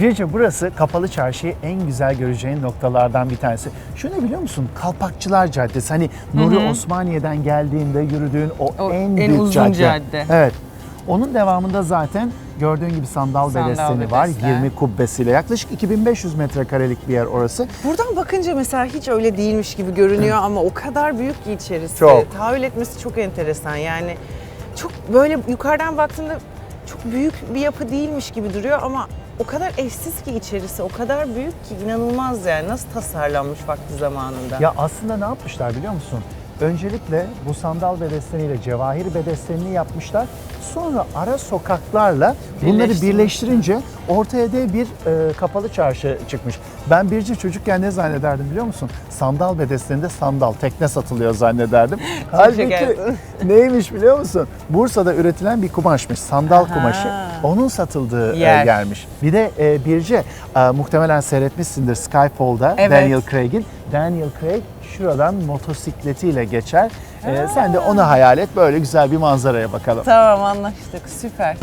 Birce burası kapalı çarşıyı en güzel göreceğin noktalardan bir tanesi. Şu ne biliyor musun? Kalpakçılar Caddesi. Hani Nuri Osmaniye'den geldiğinde yürüdüğün o, O en, en büyük uzun cadde. cadde. Evet. Onun devamında zaten gördüğün gibi sandal, Sandal bedesteni var. bedeste. 20 kubbesiyle. Yaklaşık 2500 metrekarelik bir yer orası. Buradan bakınca mesela hiç öyle değilmiş gibi görünüyor ama o kadar büyük ki içerisi. Çok. Tahayyül etmesi çok enteresan. Yani çok böyle yukarıdan baktığında çok büyük bir yapı değilmiş gibi duruyor ama o kadar eşsiz ki içerisi, o kadar büyük ki inanılmaz yani. Nasıl tasarlanmış vakti zamanında. Ya aslında ne yapmışlar biliyor musun? Öncelikle bu sandal bedesteniyle cevahir bedestenini yapmışlar. Sonra ara sokaklarla bunları birleştirince ortaya da bir e, kapalı çarşı çıkmış. Ben birci çocukken ne zannederdim biliyor musun? Sandal bedesteninde sandal, tekne satılıyor zannederdim. Halbuki şekersin. neymiş biliyor musun? Bursa'da üretilen bir kumaşmış, sandal Aha. kumaşı. Onun satıldığı e, Yer. yermiş. Bir de e, Birce e, muhtemelen seyretmişsindir Skyfall'da Evet. Daniel Craig'in. Daniel Craig şuradan motosikletiyle geçer. E, sen de onu hayal et. Böyle güzel bir manzaraya bakalım. Tamam anlaştık, süper.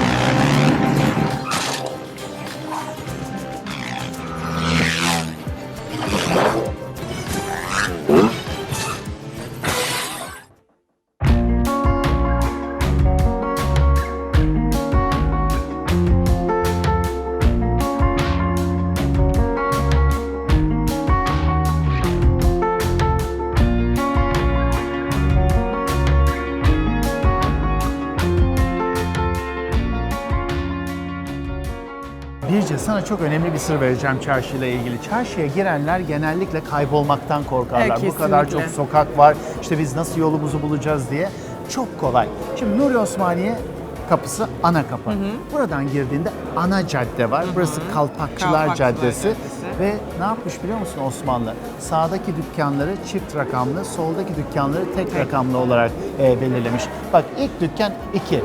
Sana çok önemli bir sır vereceğim çarşıyla ilgili. Çarşıya girenler genellikle kaybolmaktan korkarlar. Evet, Bu kadar çok sokak var. İşte biz nasıl yolumuzu bulacağız diye. Çok kolay. Şimdi Nuri Osmaniye kapısı ana kapı. Buradan girdiğinde ana cadde var. Burası Kalpakçılar, Kalpakçılar Caddesi. Caddesi. Ve ne yapmış biliyor musun Osmanlı? Sağdaki dükkanları çift rakamlı, soldaki dükkanları tek rakamlı olarak e, belirlemiş. Bak ilk dükkan 2,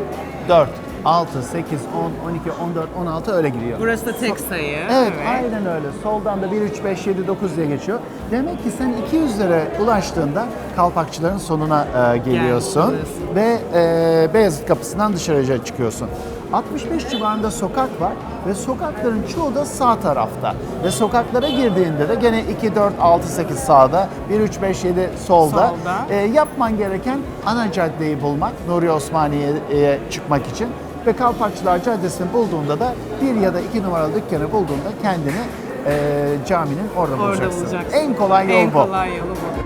4, 6, 8, 10, 12, 14, 16 öyle gidiyor. Burası da tek sayı. Evet, aynen öyle. Soldan da 1, 3, 5, 7, 9 diye geçiyor. Demek ki sen 200'lere ulaştığında kalpakçıların sonuna e, geliyorsun oluyorsun. ve e, Beyazıt kapısından dışarıya çıkıyorsun. 65 civarında sokak var ve sokakların çoğu da sağ tarafta. Ve sokaklara girdiğinde de gene 2, 4, 6, 8 sağda, 1, 3, 5, 7 solda. Solda. E, yapman gereken ana caddeyi bulmak, Nuri Osmaniye'ye çıkmak için. Ve Kalpakçılar Caddesi'ni bulduğunda da bir ya da iki numaralı dükkanı bulduğunda kendini e, caminin orada, Orada bulacaksın. bulacaksın. En kolay yol en bu. kolay yolu bu.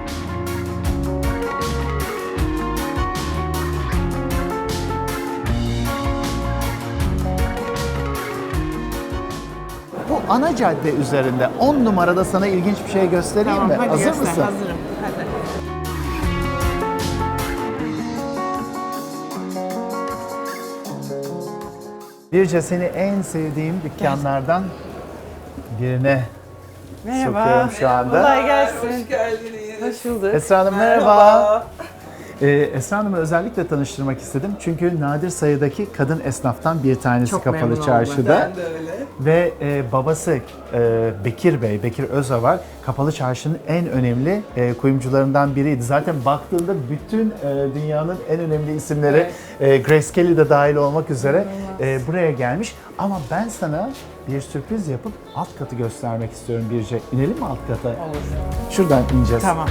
Bu ana cadde üzerinde 10 numarada sana ilginç bir şey göstereyim Tamam mi? Hazır göster. mısın? Hazırım. Birce seni en sevdiğim dükkanlardan birine Merhaba. sokuyorum şu anda. Kolay gelsin. Hoş geldiniz. Hoş bulduk. Esra Hanım merhaba. Ee, Esra Hanım'ı özellikle tanıştırmak istedim. Çünkü nadir sayıdaki kadın esnaftan bir tanesi Çok Kapalı oldum. Çarşı'da. Ben de öyle. Ve e, babası e, Bekir Bey, Bekir Özavar Kapalı Çarşı'nın en önemli e, kuyumcularından biriydi. Zaten baktığında bütün e, dünyanın en önemli isimleri e, Grace Kelly de dahil olmak üzere e, buraya gelmiş. Ama ben sana bir sürpriz yapıp alt katı göstermek istiyorum Birce. İnelim mi alt kata? Olur. Şuradan ineceğiz. Tamam.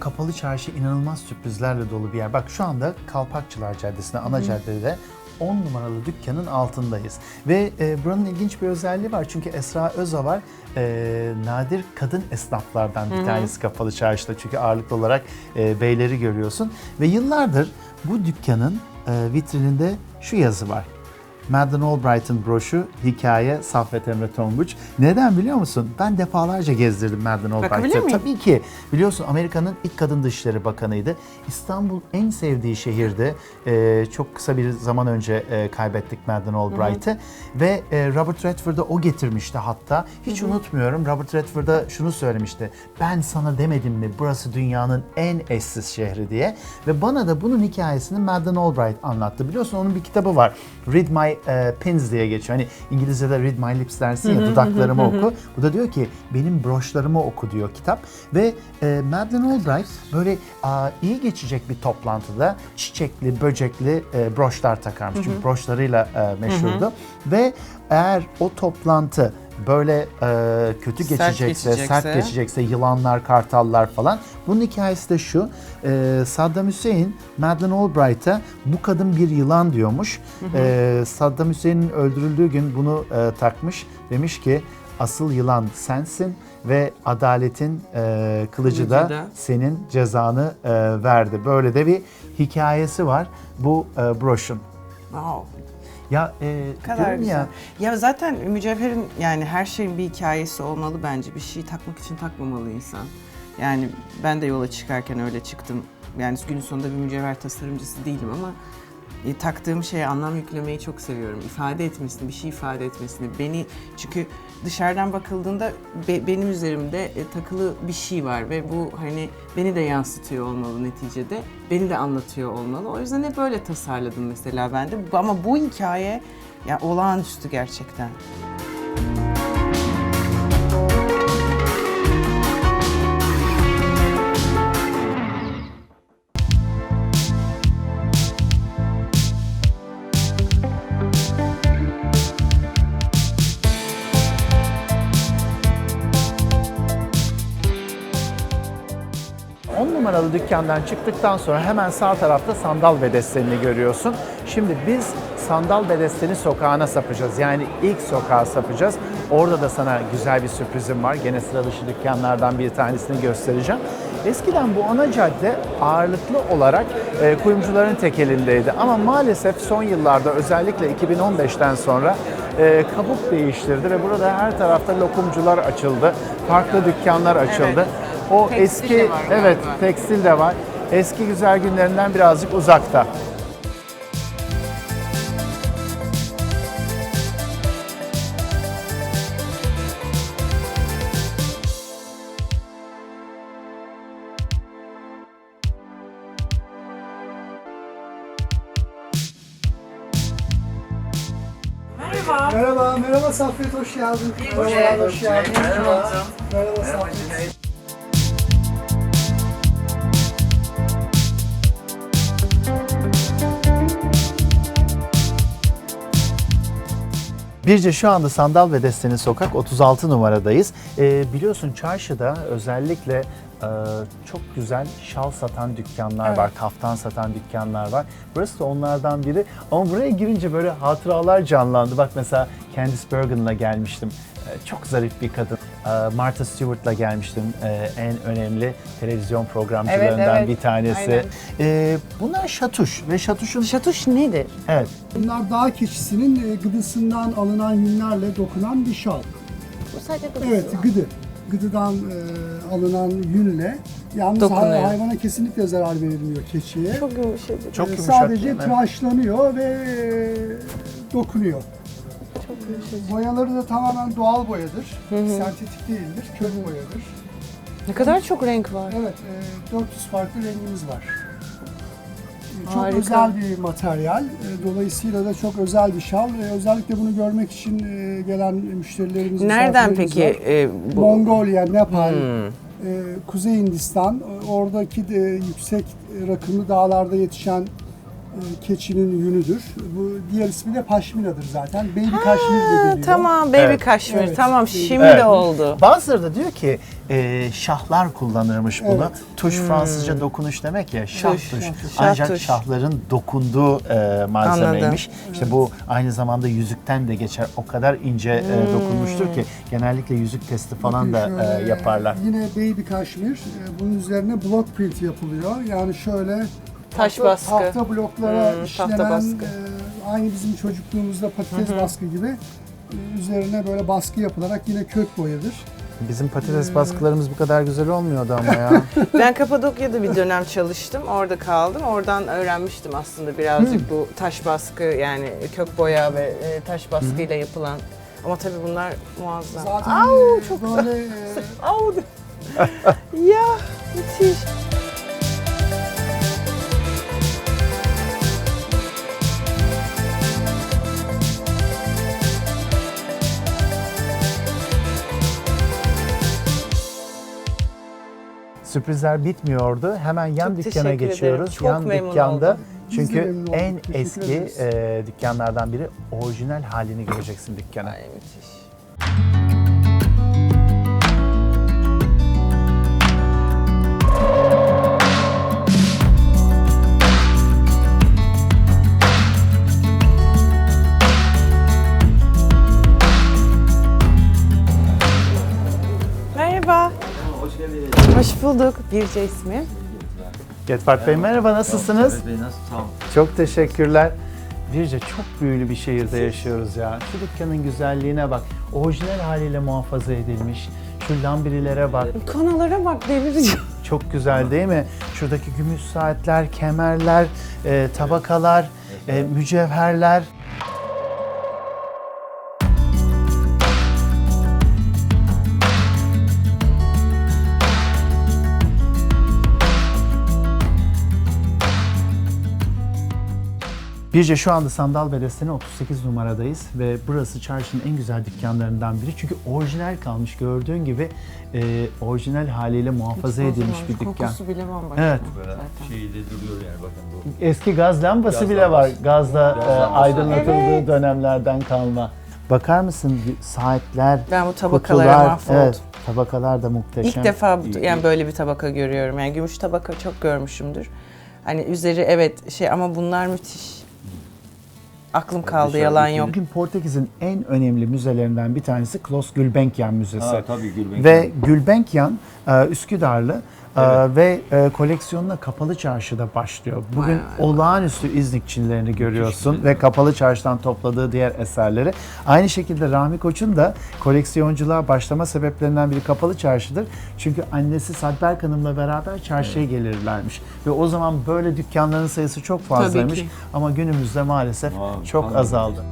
Kapalı Çarşı inanılmaz sürprizlerle dolu bir yer. Bak şu anda Kalpakçılar Caddesi'nde, ana caddede 10 numaralı dükkanın altındayız. Ve e, buranın ilginç bir özelliği var. Çünkü Esra Özavar e, nadir kadın esnaflardan bir tanesi Kapalı Çarşı'da. Çünkü ağırlıklı olarak e, beyleri görüyorsun. Ve yıllardır bu dükkanın e, vitrininde şu yazı var. Madeleine Albright'ın broşu hikaye Saffet Emre Tonguç. Neden biliyor musun? Ben defalarca gezdirdim Bakabilir Albright'ı. Tabii ki. Biliyorsun Amerika'nın ilk kadın dışişleri bakanıydı. İstanbul en sevdiği şehirdi. Ee, çok kısa bir zaman önce e, kaybettik Madeleine Albright'ı. Ve e, Robert Redford'ı o getirmişti hatta. Hiç unutmuyorum. Robert Redford'a şunu söylemişti. Ben sana demedim mi burası dünyanın en eşsiz şehri diye. Ve bana da bunun hikayesini Madeleine Albright anlattı. Biliyorsun onun bir kitabı var. Read My e, Pins diye geçiyor. Hani İngilizce'de Read My Lips dersin ya dudaklarımı oku. Bu da diyor ki benim broşlarımı oku diyor kitap. Ve e, Madeleine Albright böyle a, iyi geçecek bir toplantıda çiçekli, böcekli e, broşlar takarmış. Çünkü broşlarıyla e, meşhurdu. Ve eğer o toplantı böyle e, kötü Sert geçecekse, sert geçecekse. geçecekse, yılanlar, kartallar falan. Bunun hikayesi de şu. e, Saddam Hüseyin Madeleine Albright'a bu kadın bir yılan diyormuş. E, Saddam Hüseyin'in öldürüldüğü gün bunu e, takmış. Demiş ki asıl yılan sensin ve adaletin e, kılıcı da Kılıcı da. senin cezanı e, verdi. Böyle de bir hikayesi var bu e, broşun. Wow. Ya e, kadar diyorum güzel. ya Ya. zaten mücevherin yani her şeyin bir hikayesi olmalı bence. Bir şey takmak için takmamalı insan. Yani ben de yola çıkarken öyle çıktım. Yani günün sonunda bir mücevher tasarımcısı değilim ama e, taktığım şeye anlam yüklemeyi çok seviyorum. İfade etmesini, bir şey ifade etmesini. Beni çünkü dışarıdan bakıldığında be- benim üzerimde e, takılı bir şey var ve bu hani beni de yansıtıyor olmalı neticede. Beni de anlatıyor olmalı. O yüzden hep böyle tasarladım mesela ben de. Ama bu hikaye ya olağanüstü gerçekten. On numaralı dükkandan çıktıktan sonra hemen sağ tarafta sandal bedestenini görüyorsun. Şimdi biz sandal bedesteni sokağına sapacağız. Yani ilk sokağa sapacağız. Orada da sana güzel bir sürprizim var. Gene sıra dışı dükkanlardan bir tanesini göstereceğim. Eskiden bu ana cadde ağırlıklı olarak e, kuyumcuların tek elindeydi. Ama maalesef son yıllarda özellikle 2015'ten sonra e, kabuk değiştirdi ve burada her tarafta lokumcular açıldı. Farklı dükkanlar açıldı. Evet. O Tekstil eski de var galiba. evet tekstil de var. Eski güzel günlerinden birazcık uzakta. Merhaba, merhaba Saffet, hoş geldin. Merhaba, hoş geldin. Merhaba. Merhaba Saffet. Birce şu anda Sandal ve Desteni Sokak 36 numaradayız. Ee, biliyorsun çarşıda özellikle e, çok güzel şal satan dükkanlar var, kaftan satan dükkanlar var. Burası da onlardan biri. Ama buraya girince böyle hatıralar canlandı. Bak mesela Candice Bergen'la gelmiştim. Ee, çok zarif bir kadın. Ee, Martha Stewart'la gelmiştim. Ee, en önemli televizyon programcılarından Evet, evet. bir tanesi. Aynen. Bunlar şatuş ve şatuşun... Şatuş nedir? Evet, Bunlar dağ keçisinin e, gıdısından alınan yünlerle dokunan bir şal. Bu sadece Evet, gıdı. Gıdıdan e, alınan yünle. Yalnız Dokunuyor. hay- hayvana kesinlikle zarar verilmiyor keçiye. Çok yumuşacık. çok E, yumuşak. Sadece tıraşlanıyor ve dokunuyor. Boyaları da tamamen doğal boyadır. Sentetik değildir, kök boyadır. Ne kadar çok renk var. Evet, e, 400 farklı rengimiz var. E, Çok Harika. özel bir materyal. E, Dolayısıyla da çok özel bir şal. E, Özellikle bunu görmek için e, gelen müşterilerimiz, Nereden peki var. e, bu? Mongolia, Nepal, Hmm. e, Kuzey Hindistan, e, oradaki de yüksek e, rakımlı dağlarda yetişen e, keçinin yünüdür. Bu diğer ismi de paşminadır zaten. Baby kaşmir de deniyor. Tamam baby Evet. kaşmir. Evet. Tamam şimdi Evet. oldu. Bazıları da diyor ki e, şahlar kullanırmış bunu. Evet. Tuş Fransızca dokunuş demek ya. Şah tuş. Tuş, şah. Ancak tuş. şahların dokunduğu e, malzemeymiş. İşte bu aynı zamanda yüzükten de geçer. O kadar ince e, dokunmuştur ki genellikle yüzük testi falan da Bakın e, şöyle, yaparlar. Yine baby kaşmir. E, Bunun üzerine block print yapılıyor. Yani şöyle Taş tahta, baskı. tahta bloklara Hmm, işlenen tahta baskı. e, aynı bizim çocukluğumuzda patates baskı gibi e, üzerine böyle baskı yapılarak yine kök boyadır. Bizim patates baskılarımız bu kadar güzel olmuyordu ama ya. Ben Kapadokya'da bir dönem çalıştım. Orada kaldım. Oradan öğrenmiştim aslında birazcık bu taş baskı yani kök boya ve e, taş baskıyla yapılan. Ama tabii bunlar muazzam. Zaten Au, e, çok böyle e, Au! ya müthiş. Sürprizler bitmiyordu. Hemen yan Çok dükkana geçiyoruz. Çok yan memnun dükkanda oldum. Çünkü en Teşekkür eski ederiz. e, dükkanlardan biri orijinal halini göreceksin dükkana. Ay müthiş. Hoş bulduk. Birce ismi. Getfart Bey merhaba nasılsınız? Bey nasıl? Sağ olun. Çok teşekkürler. Birce çok büyülü bir şehirde yaşıyoruz ya. Şu dükkanın güzelliğine bak. Orijinal haliyle muhafaza edilmiş. Şu lambirilere bak. Kanalara bak delireceğim. Çok güzel değil mi? Şuradaki gümüş saatler, kemerler, e, tabakalar, e, mücevherler. Birce şu anda Sandal Belediyesi'nin 38 numaradayız ve burası çarşının en güzel dükkanlarından biri. Çünkü orijinal kalmış gördüğün gibi e, orijinal haliyle muhafaza edilmiş bir dükkan. Kokusu bile bambaşka. Evet. Böyle Zaten. duruyor yani bakın bu. Eski gaz lambası Gaz bile var. lambası. Gazla Gaz e, lambası. aydınlatıldığı Evet. dönemlerden kalma. Bakar mısın saatler, Ben bu tabakalara kutular, mahvoldum. evet, tabakalar da muhteşem. İlk defa bu- yani böyle bir tabaka görüyorum. Yani gümüş tabaka çok görmüşümdür. Hani üzeri evet şey ama bunlar müthiş. Aklım kaldı yalan yok. Bugün Portekiz'in en önemli müzelerinden bir tanesi Klos Gulbenkian Müzesi. Ha tabii Gülbenk. Ve Gulbenkian e, Üsküdarlı Evet. ve e, koleksiyonuna Kapalı Çarşı'da başlıyor. Bugün Vay vay olağanüstü İznikçilerini görüyorsun ve Kapalı Çarşı'dan topladığı diğer eserleri. Aynı şekilde Rahmi Koç'un da koleksiyonculuğa başlama sebeplerinden biri Kapalı Çarşı'dır. Çünkü annesi Sadberk Hanım'la beraber çarşıya gelirlermiş. Ve o zaman böyle dükkanların sayısı çok fazlaymış ama günümüzde maalesef Aa, çok kalmadı. azaldı.